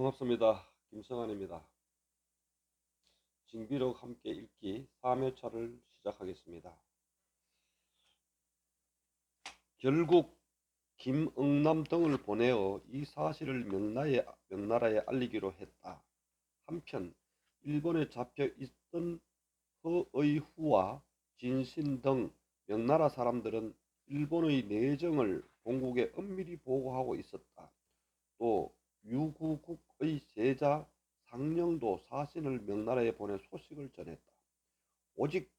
반갑습니다. 김성환입니다. 징비록 함께 읽기 3회차를 시작하겠습니다. 결국 김응남 등을 보내어 이 사실을 명나라에, 명나라에 알리기로 했다. 한편 일본에 잡혀 있던 허의후와 진신 등 명나라 사람들은 일본의 내정을 본국에 엄밀히 보고하고 있었다. 또 유구국의 제자 상령도 사신을 명나라에 보내 소식을 전했다. 오직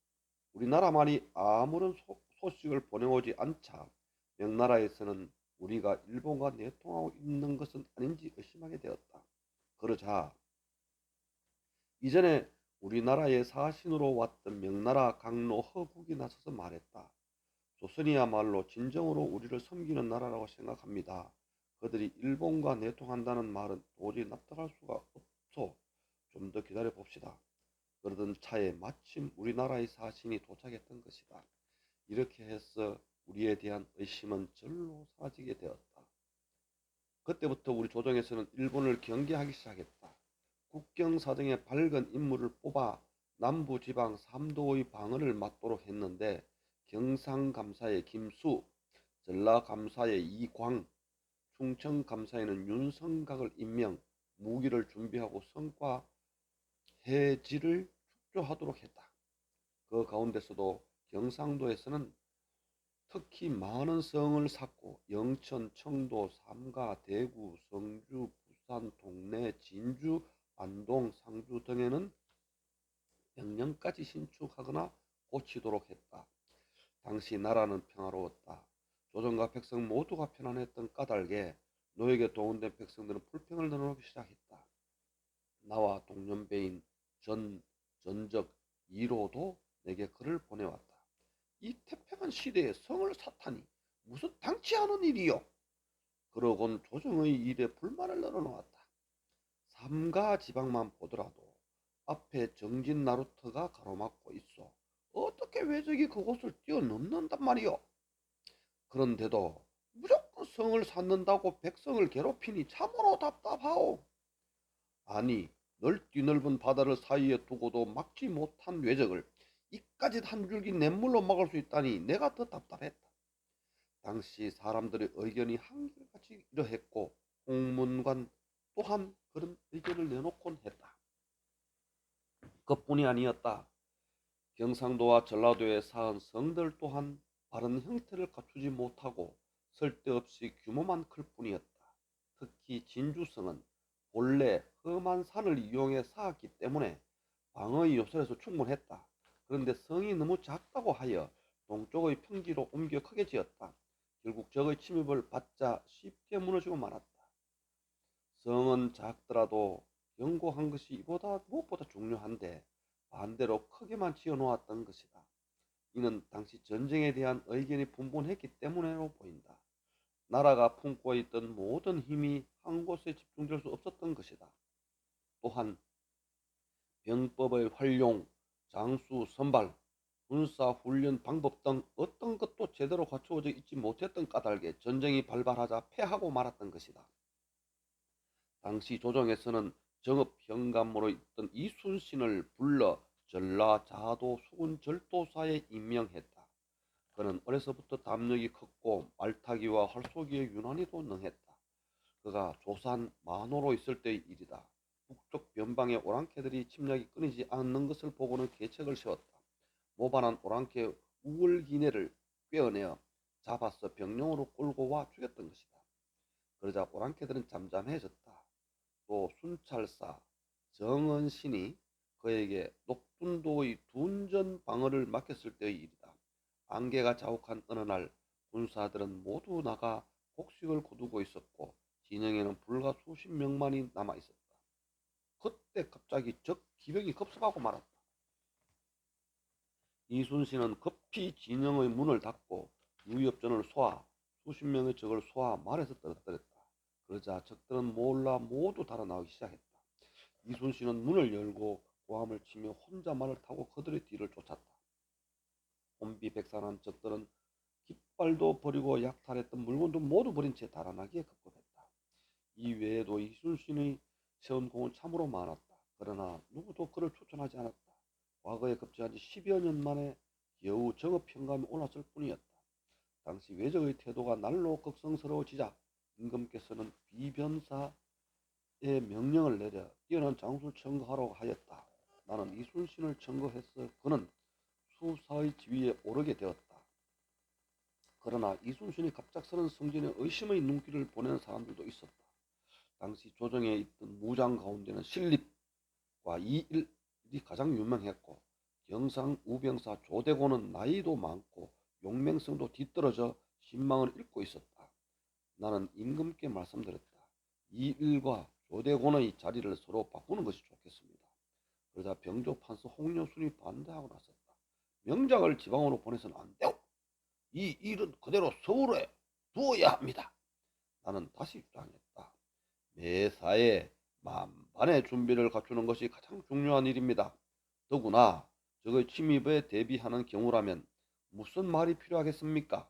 우리나라만이 아무런 소, 소식을 보내오지 않자 명나라에서는 우리가 일본과 내통하고 있는 것은 아닌지 의심하게 되었다. 그러자 이전에 우리나라의 사신으로 왔던 명나라 강로 허국이 나서서 말했다. 조선이야말로 진정으로 우리를 섬기는 나라라고 생각합니다. 그들이 일본과 내통한다는 말은 도저히 납득할 수가 없어. 좀더 기다려 봅시다. 그러던 차에 마침 우리나라의 사신이 도착했던 것이다. 이렇게 해서 우리에 대한 의심은 절로 사라지게 되었다. 그때부터 우리 조정에서는 일본을 경계하기 시작했다. 국경 사정에 밝은 인물을 뽑아 남부지방 삼도의 방언을 맡도록 했는데 경상감사의 김수, 전라감사의 이광, 충청감사에는 윤성각을 임명, 무기를 준비하고 성과 해지를 축조하도록 했다. 그 가운데서도 경상도에서는 특히 많은 성을 쌓고 영천, 청도, 삼가, 대구, 성주, 부산, 동래, 진주, 안동, 상주 등에는 명령까지 신축하거나 고치도록 했다. 당시 나라는 평화로웠다. 조정과 백성 모두가 편안했던 까닭에 노역에 동원된 백성들은 불평을 늘어놓기 시작했다. 나와 동년배인 전, 전적, 이로도 내게 글을 보내왔다. 이 태평한 시대에 성을 사타니 무슨 당치 않은 일이요? 그러곤 조정의 일에 불만을 늘어놓았다. 삼가 지방만 보더라도 앞에 정진 나루터가 가로막고 있어. 어떻게 왜적이 그곳을 뛰어넘는단 말이오? 그런데도 무조건 성을 쌓는다고 백성을 괴롭히니 참으로 답답하오. 아니, 넓디 넓은 바다를 사이에 두고도 막지 못한 외적을 이까지 한 줄기 냇물로 막을 수 있다니 내가 더 답답했다. 당시 사람들의 의견이 한결같이 이러했고 홍문관 또한 그런 의견을 내놓곤 했다. 그뿐이 아니었다. 경상도와 전라도에 쌓은 성들 또한 바른 형태를 갖추지 못하고 쓸데없이 규모만 클 뿐이었다. 특히 진주성은 본래 험한 산을 이용해 쌓았기 때문에 방어의 요소에서 충분했다. 그런데 성이 너무 작다고 하여 동쪽의 평지로 옮겨 크게 지었다. 결국 적의 침입을 받자 쉽게 무너지고 말았다. 성은 작더라도 견고한 것이 이보다 무엇보다 중요한데 반대로 크게만 지어 놓았던 것이다. 이는 당시 전쟁에 대한 의견이 분분했기 때문으로 보인다. 나라가 품고 있던 모든 힘이 한 곳에 집중될 수 없었던 것이다. 또한 병법의 활용, 장수, 선발, 군사 훈련 방법 등 어떤 것도 제대로 갖추어져 있지 못했던 까닭에 전쟁이 발발하자 패하고 말았던 것이다. 당시 조정에서는 정읍 현감으로 있던 이순신을 불러 전라 자도 수군 절도사에 임명했다. 그는 어려서부터 담력이 컸고 말타기와 활쏘기에 유난히도 능했다. 그가 조산 만호로 있을 때의 일이다. 북쪽 변방의 오랑캐들이 침략이 끊이지 않는 것을 보고는 계책을 세웠다. 모반한 오랑캐 우월기내를 꿰어내어 잡아서 병령으로 끌고 와 죽였던 것이다. 그러자 오랑캐들은 잠잠해졌다. 또 순찰사 정은신이 그에게 녹둔도의 둔전 방어를 맡겼을 때의 일이다. 안개가 자욱한 어느 날 군사들은 모두 나가 곡식을 거두고 있었고 진영에는 불과 수십 명만이 남아 있었다. 그때 갑자기 적 기병이 급습하고 말았다. 이순신은 급히 진영의 문을 닫고 유협전을 쏘아 수십 명의 적을 쏘아 말에서 떨어뜨렸다. 그러자 적들은 몰라 모두 달아나오기 시작했다. 이순신은 문을 열고 고함을 치며 혼자 말을 타고 그들의 뒤를 쫓았다. 혼비 백산한 적들은 깃발도 버리고 약탈했던 물건도 모두 버린 채 달아나기에 급급했다. 이 외에도 이순신의 체원공은 참으로 많았다. 그러나 누구도 그를 추천하지 않았다. 과거에 급제한 지 10여 년 만에 겨우 정업 평감이 올랐을 뿐이었다. 당시 외적의 태도가 날로 극성스러워지자 임금께서는 비변사에 명령을 내려 뛰어난 장수를 청거하라고 하였다. 나는 이순신을 청거해서 그는 수사의 지위에 오르게 되었다. 그러나 이순신이 갑작스런 성진에 의심의 눈길을 보내는 사람들도 있었다. 당시 조정에 있던 무장 가운데는 신립과 이일이 가장 유명했고 경상 우병사 조대고는 나이도 많고 용맹성도 뒤떨어져 신망을 잃고 있었다. 나는 임금께 말씀드렸다. 이일과 조대곤의 자리를 서로 바꾸는 것이 좋겠습니다. 그러자 병조 판서 홍여순이 반대하고 나섰다. 명장을 지방으로 보내서는 안 되고 이 일은 그대로 서울에 두어야 합니다. 나는 다시 주장했다. 매사에 만반의 준비를 갖추는 것이 가장 중요한 일입니다. 더구나 적의 침입에 대비하는 경우라면 무슨 말이 필요하겠습니까?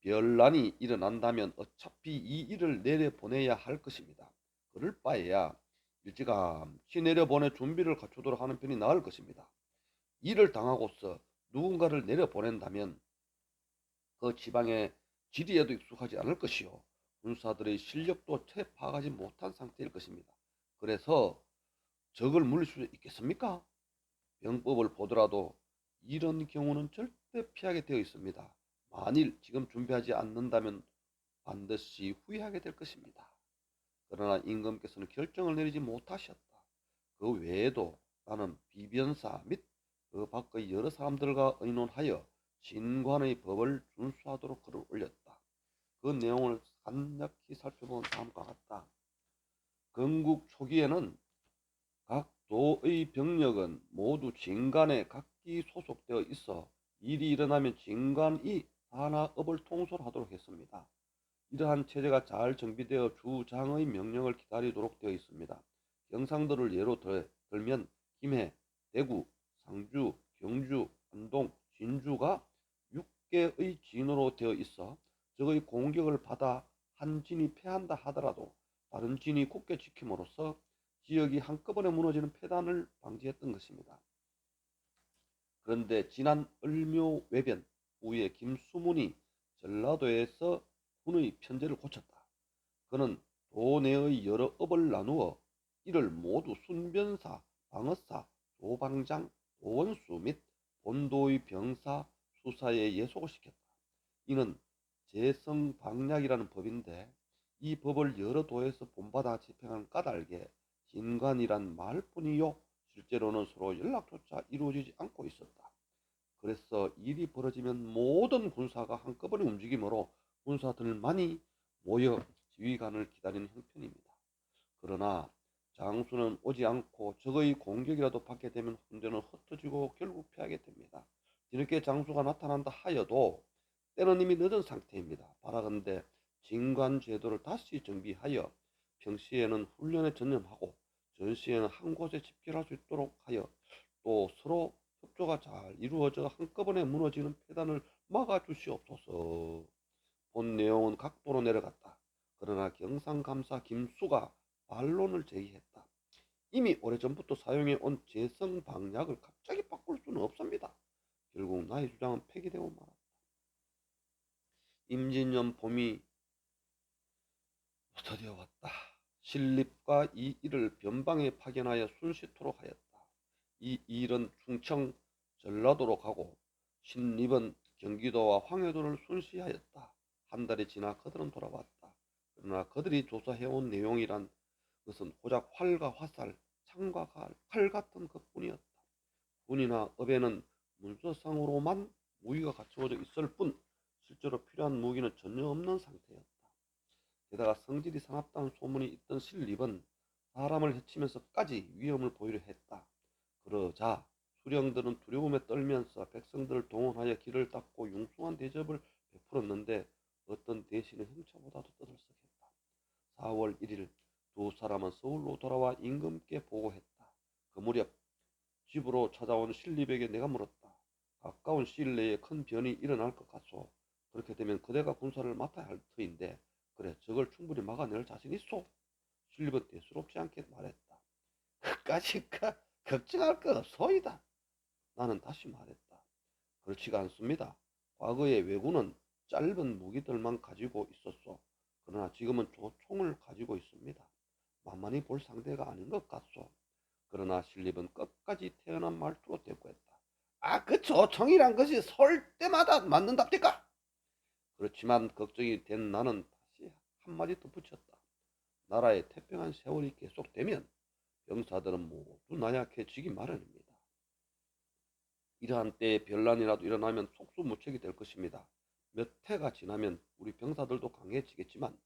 별난이 일어난다면 어차피 이 일을 내려보내야 할 것입니다. 그럴 바에야 일찌감치 내려보내 준비를 갖추도록 하는 편이 나을 것입니다. 일을 당하고서 누군가를 내려보낸다면 그 지방의 지리에도 익숙하지 않을 것이요. 군사들의 실력도 채 파악하지 못한 상태일 것입니다. 그래서 적을 물릴 수 있겠습니까? 병법을 보더라도 이런 경우는 절대 피하게 되어 있습니다. 만일 지금 준비하지 않는다면 반드시 후회하게 될 것입니다. 그러나 임금께서는 결정을 내리지 못하셨다. 그 외에도 나는 비변사 및 그 밖의 여러 사람들과 의논하여 진관의 법을 준수하도록 글을 올렸다. 그 내용을 간략히 살펴본 다음과 같다. 건국 초기에는 각 도의 병력은 모두 진관에 각기 소속되어 있어 일이 일어나면 진관이 산하업을 통솔하도록 했습니다. 이러한 체제가 잘 정비되어 주장의 명령을 기다리도록 되어 있습니다. 경상도를 예로 들- 들면 김해, 대구, 상주, 경주, 안동, 진주가 6개의 진으로 되어 있어 적의 공격을 받아 한 진이 패한다 하더라도 다른 진이 굳게 지킴으로써 지역이 한꺼번에 무너지는 패단을 방지했던 것입니다. 그런데 지난 을묘 외변 후에 김수문이 전라도에서 군의 편제를 고쳤다. 그는 도 내의 여러 업을 나누어 이를 모두 순변사, 방어사, 도방장, 도원수 및 본도의 병사, 수사에 예속을 시켰다. 이는 재성방략이라는 법인데 이 법을 여러 도에서 본받아 집행하는 까닭에 진관이란 말뿐이요 실제로는 서로 연락조차 이루어지지 않고 있었다. 그래서 일이 벌어지면 모든 군사가 한꺼번에 움직이므로 군사들만이 모여 지휘관을 기다리는 형편입니다. 그러나 장수는 오지 않고 적의 공격이라도 받게 되면 군대는 흩어지고 결국 패하게 됩니다. 뒤늦게 장수가 나타난다 하여도 때는 이미 늦은 상태입니다. 바라건대 진관 제도를 다시 정비하여 평시에는 훈련에 전념하고 전시에는 한 곳에 집결할 수 있도록 하여 또 서로 협조가 잘 이루어져 한꺼번에 무너지는 폐단을 막아 주시옵소서. 본 내용은 각도로 내려갔다. 그러나 경상감사 김수가 반론을 제기했다. 이미 오래전부터 사용해 온 재성 방약을 갑자기 바꿀 수는 없습니다. 결국 나의 주장은 폐기되고 말았다. 임진년 봄이 드디어 왔다. 신립과 이 일을 변방에 파견하여 순시토록 하였다. 이 일은 충청 전라도로 가고 신립은 경기도와 황해도를 순시하였다. 한 달이 지나 그들은 돌아왔다. 그러나 그들이 조사해온 내용이란 것은 고작 활과 화살, 창과 칼, 칼 같은 것뿐이었다. 군이나 업에는 문서상으로만 무기가 갖추어져 있을 뿐 실제로 필요한 무기는 전혀 없는 상태였다. 게다가 성질이 사납다는 소문이 있던 신립은 사람을 해치면서까지 위험을 보이려 했다. 그러자 수령들은 두려움에 떨면서 백성들을 동원하여 길을 닦고 융숭한 대접을 베풀었는데 어떤 대신의 행차보다도 떠들썩했다. 4월 1일 두 사람은 서울로 돌아와 임금께 보고했다. 그 무렵 집으로 찾아온 신립에게 내가 물었다. 가까운 시일 내에 큰 변이 일어날 것 같소. 그렇게 되면 그대가 군사를 맡아야 할 터인데 그래 저걸 충분히 막아낼 자신 있소? 신립은 대수롭지 않게 말했다. 그까짓까 걱정할 거 없소이다. 나는 다시 말했다. 그렇지가 않습니다. 과거에 왜군은 짧은 무기들만 가지고 있었소. 그러나 지금은 조총을 가지고 있습니다. 만만히 볼 상대가 아닌 것 같소. 그러나 실립은 끝까지 태어난 말투로 대꾸했다. 아, 그 조총이란 것이 설 때마다 맞는답니까? 그렇지만 걱정이 된 나는 다시 한마디 덧붙였다. 나라의 태평한 세월이 계속되면 병사들은 모두 나약해지기 마련입니다. 이러한 때에 변란이라도 일어나면 속수무책이 될 것입니다. 몇 해가 지나면 우리 병사들도 강해지겠지만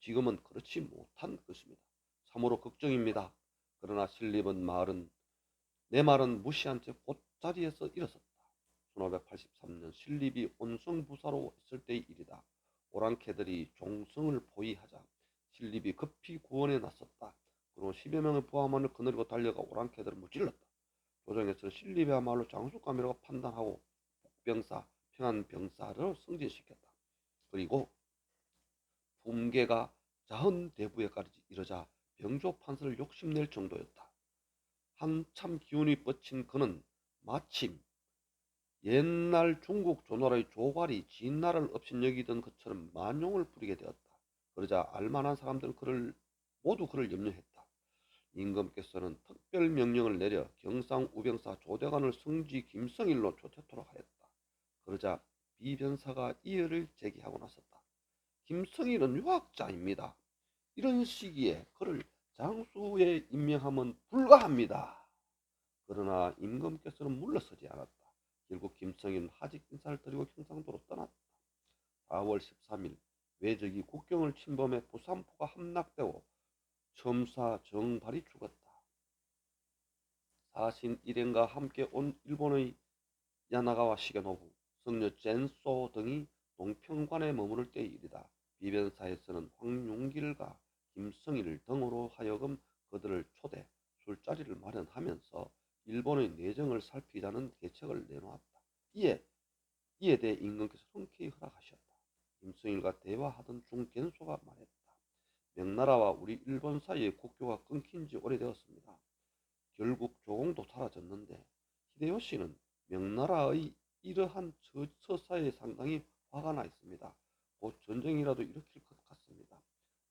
지금은 그렇지 못한 것입니다. 참으로 걱정입니다. 그러나 신립은 말은 내 말은 무시한 채 곧자리에서 일어섰다. 1583년 신립이 온성부사로 있을 때의 일이다. 오랑캐들이 종성을 포위하자 신립이 급히 구원에 나섰다. 그리고 10여 명의 부하만을 거느리고 달려가 오랑캐들을 무찔렀다. 조정에서 신립이야말로 장수감이라고 판단하고 복병사, 평안병사를 승진시켰다. 그리고 품계가 자헌대부에까지 이르자 병조 판서를 욕심낼 정도였다. 한참 기운이 뻗친 그는 마침 옛날 중국 조나라의 조괄이 진나라를 업신여기던 것처럼 만용을 부리게 되었다. 그러자 알만한 사람들은 그를 모두 그를 염려했다. 임금께서는 특별 명령을 내려 경상 우병사 조대관을 성지 김성일로 조퇴토록 하였다. 그러자 비 변사가 이의를 제기하고 나섰다. 김성일은 유학자입니다. 이런 시기에 그를 장수에 임명하면 불가합니다. 그러나 임금께서는 물러서지 않았다. 결국 김성일은 하직 인사를 드리고 경상도로 떠났다. 4월 13일 외적이 국경을 침범해 부산포가 함락되고 첨사 정발이 죽었다. 사신 일행과 함께 온 일본의 야나가와 시게노부, 성녀 젠소 등이 동평관에 머무를 때의 일이다. 비변사에서는 황용길과 김성일 등으로 하여금 그들을 초대, 술자리를 마련하면서 일본의 내정을 살피자는 계책을 내놓았다. 이에 이에 대해 임금께서 흔쾌히 허락하셨다. 김성일과 대화하던 중 겐소가 말했다. 명나라와 우리 일본 사이의 국교가 끊긴 지 오래되었습니다. 결국 조공도 사라졌는데 히데요시는 명나라의 이러한 저, 처사에 상당히 화가 나 있습니다. 곧 전쟁이라도 일으킬 것 같습니다.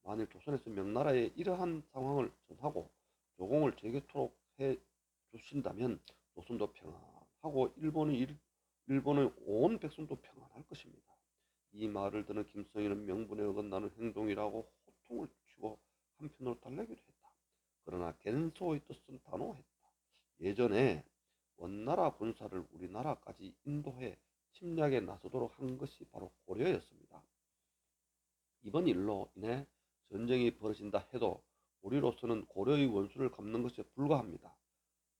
만일 조선에서 명나라에 이러한 상황을 전하고 조공을 재개토록 해 주신다면 조선도 평안하고 일본의 일, 일본의 온 백성도 평안할 것입니다. 이 말을 듣는 김성일은 명분에 어긋나는 행동이라고 호통을 치고 한편으로 달래기도 했다. 그러나 겐소의 뜻은 단호했다. 예전에 원나라 군사를 우리나라까지 인도해 침략에 나서도록 한 것이 바로 고려였습니다. 이번 일로 인해 전쟁이 벌어진다 해도 우리로서는 고려의 원수를 갚는 것에 불과합니다.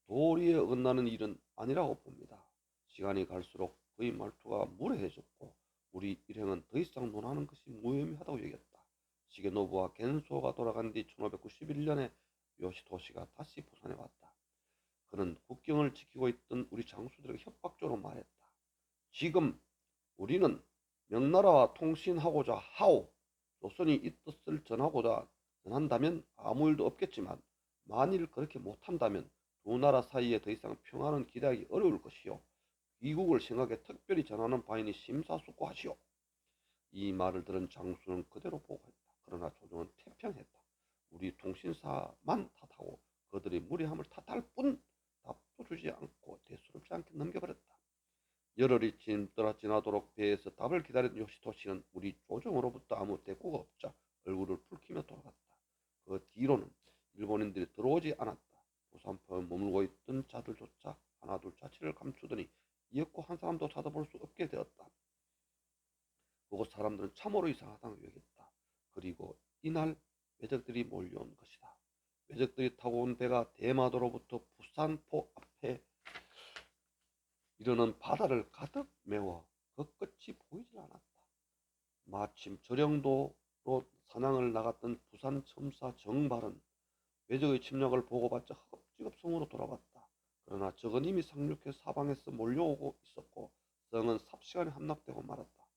도리에 어긋나는 일은 아니라고 봅니다. 시간이 갈수록 그의 말투가 무례해졌고 우리 일행은 더 이상 논하는 것이 무의미하다고 여겼다. 시게노부와 겐소가 돌아간 뒤 1591년에 요시토시가 다시 부산에 왔다. 그는 국경을 지키고 있던 우리 장수들에게 협박적으로 말했다. 지금 우리는 명나라와 통신하고자 하오. 조선이 이 뜻을 전하고자 전한다면 아무 일도 없겠지만 만일 그렇게 못한다면 두 나라 사이에 더 이상 평화는 기대하기 어려울 것이요. 미국을 생각해 특별히 전하는 바이니 심사숙고하시오. 이 말을 들은 장수는 그대로 보고했다. 그러나 조정은 태평했다. 우리 통신사만 탓하고 그들이 무례함을 탓할 뿐 답도 주지 않고 대수롭지 않게 넘겨버렸다. 열흘이 지나도록 지나도록 배에서 답을 기다리던 요시토 씨는 우리 조정으로부터 아무 대꾸가 없자 얼굴을 붉히며 돌아갔다. 그 뒤로는 일본인들이 들어오지 않았다. 부산포에 머물고 있던 자들조차 하나둘 자취를 감추더니 이었고 한 사람도 찾아볼 수 없게 되었다. 그곳 사람들은 참으로 이상하다고 여겼다. 그리고 이날 외적들이 몰려온 것이다. 외적들이 타고 온 배가 대마도로부터 부산포 앞에 이르는 바다를 가득 메워 그 끝이 보이질 않았다. 마침 저령도로 사냥을 나갔던 부산 첨사 정발은 외적의 침략을 보고받자 허겁지겁 성으로 돌아왔다. 그러나 적은 이미 상륙해 사방에서 몰려오고 있었고 성은 삽시간에 함락되고 말았다.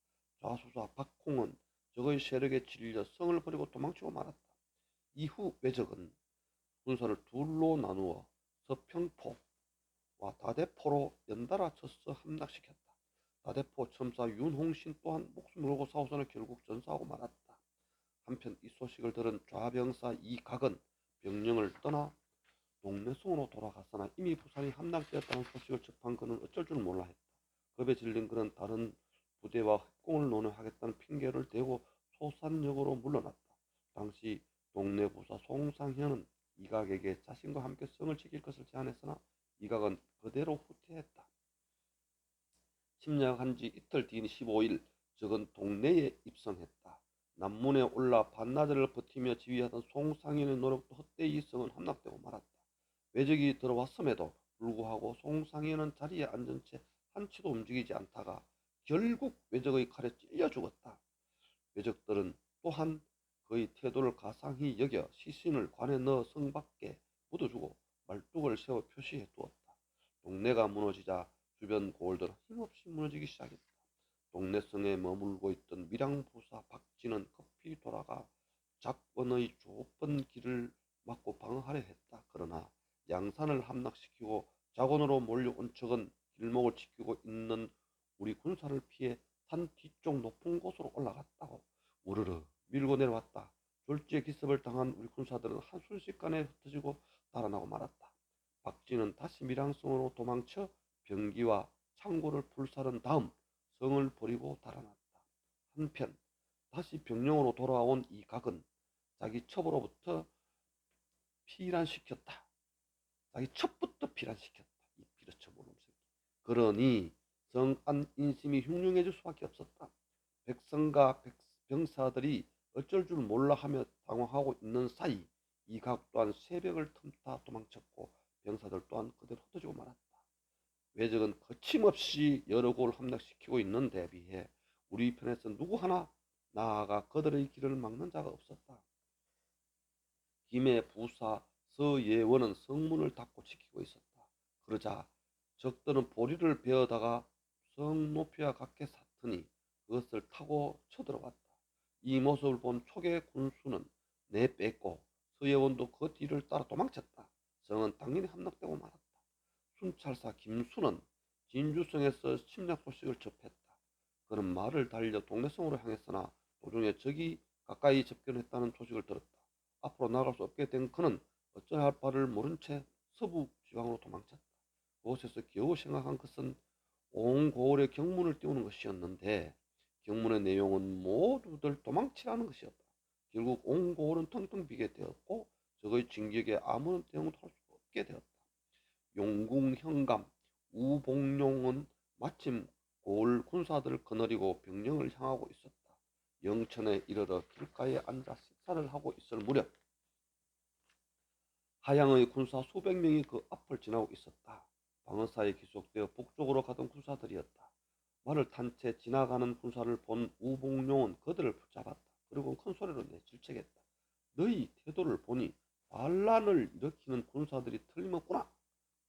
좌수사 박홍은 적의 세력에 질려 성을 버리고 도망치고 말았다. 이후 외적은 군사를 둘로 나누어 서평포와 다대포로 연달아 쳐서 함락시켰다. 다대포 첨사 윤홍신 또한 목숨을 걸고 사우선을 결국 전사하고 말았다. 한편 이 소식을 들은 좌병사 이각은 병령을 떠나 동래성으로 돌아갔으나 이미 부산이 함락되었다는 소식을 접한 그는 어쩔 줄 몰라 했다. 겁에 질린 그는 다른 부대와 협공을 논의하겠다는 핑계를 대고 소산역으로 물러났다. 당시 동네 부사 송상현은 이각에게 자신과 함께 성을 지킬 것을 제안했으나 이각은 그대로 후퇴했다. 침략한 지 이틀 뒤인 15일 적은 동네에 입성했다. 남문에 올라 반나절을 버티며 지휘하던 송상현의 노력도 헛되이 성은 함락되고 말았다. 외적이 들어왔음에도 불구하고 송상현은 자리에 앉은 채 한치도 움직이지 않다가 결국 외적의 칼에 찔려 죽었다. 외적들은 또한 그의 태도를 가상히 여겨 시신을 관에 넣어 성 밖에 묻어주고 말뚝을 세워 표시해 두었다. 동네가 무너지자 주변 고을들은 힘없이 무너지기 시작했다. 동네 성에 머물고 있던 밀양부사 박진은 급히 돌아가 작권의 좁은 길을 막고 방어하려 했다. 그러나 양산을 함락시키고 자곤으로 몰려온 척은 길목을 지키고 있는 우리 군사를 피해 산 뒤쪽 높은 곳으로 올라갔다고 우르르 밀고 내려왔다. 졸지에 기습을 당한 우리 군사들은 한 순식간에 흩어지고 달아나고 말았다. 박진은 다시 밀양성으로 도망쳐 병기와 창고를 불사른 다음 성을 버리고 달아났다. 한편 다시 병령으로 돌아온 이 각은 자기 첩으로부터 피란시켰다. 자기 첩부터 피란시켰다. 이 비르처 모놈 새끼. 그러니 성안 인심이 흉흉해질 수밖에 없었다. 백성과 백- 병사들이 어쩔 줄 몰라 하며 당황하고 있는 사이 이각 또한 새벽을 틈타 도망쳤고 병사들 또한 그대로 흩어지고 말았다. 외적은 거침없이 여러 곳을 함락시키고 있는 데 비해 우리 편에서 누구 하나 나아가 그들의 길을 막는 자가 없었다. 김해 부사 서예원은 성문을 닫고 지키고 있었다. 그러자 적들은 보리를 베어다가 성 높이와 각게 샀더니 그것을 타고 쳐들어왔다. 이 모습을 본 초계 군수는 내뺐고 서예원도 그 뒤를 따라 도망쳤다. 성은 당연히 함락되고 말았다. 순찰사 김수는 진주성에서 침략 소식을 접했다. 그는 말을 달려 동래성으로 향했으나 도중에 적이 가까이 접견했다는 소식을 들었다. 앞으로 나갈 수 없게 된 그는 어찌할 할 바를 모른 채 서부 지방으로 도망쳤다. 그곳에서 겨우 생각한 것은 온 고을에 경문을 띄우는 것이었는데 경문의 내용은 모두들 도망치라는 것이었다. 결국 온 고을은 텅텅 비게 되었고 적의 진격에 아무런 대응도 할 수 없게 되었다. 용궁 현감 우봉룡은 마침 고을 군사들을 거느리고 병령을 향하고 있었다. 영천에 이르러 길가에 앉아 식사를 하고 있을 무렵 하양의 군사 수백 명이 그 앞을 지나고 있었다. 방어사에 기속되어 북쪽으로 가던 군사들이었다. 말을 탄 채 지나가는 군사를 본 우봉룡은 그들을 붙잡았다. 그리고 큰 소리로 내질책했다. 너희 태도를 보니 반란을 일으키는 군사들이 틀림없구나.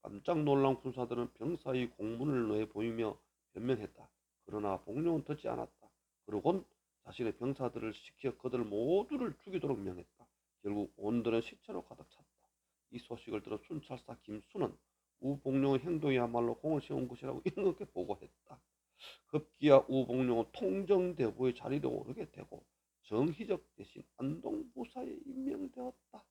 깜짝 놀란 군사들은 병사의 공문을 내어 보이며 변명했다. 그러나 봉룡은 듣지 않았다. 그러곤 자신의 병사들을 시켜 그들 모두를 죽이도록 명했다. 결국 온들은 시체로 가득 찼다. 이 소식을 들어 순찰사 김수는 우봉룡의 행동이야말로 공을 세운 것이라고 임금께 보고했다. 급기야 우봉룡은 통정대부의 자리로 오르게 되고 정희적 대신 안동부사에 임명되었다.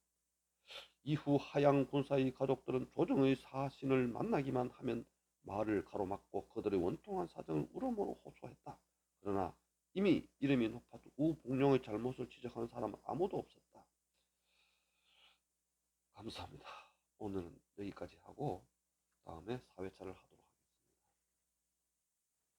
이후 하양 군사의 가족들은 조정의 사신을 만나기만 하면 말을 가로막고 그들의 원통한 사정을 울음으로 호소했다. 그러나 이미 이름이 높아도 우봉룡의 잘못을 지적하는 사람은 아무도 없었다. 감사합니다. 오늘은 여기까지 하고 다음에 4회차를 하도록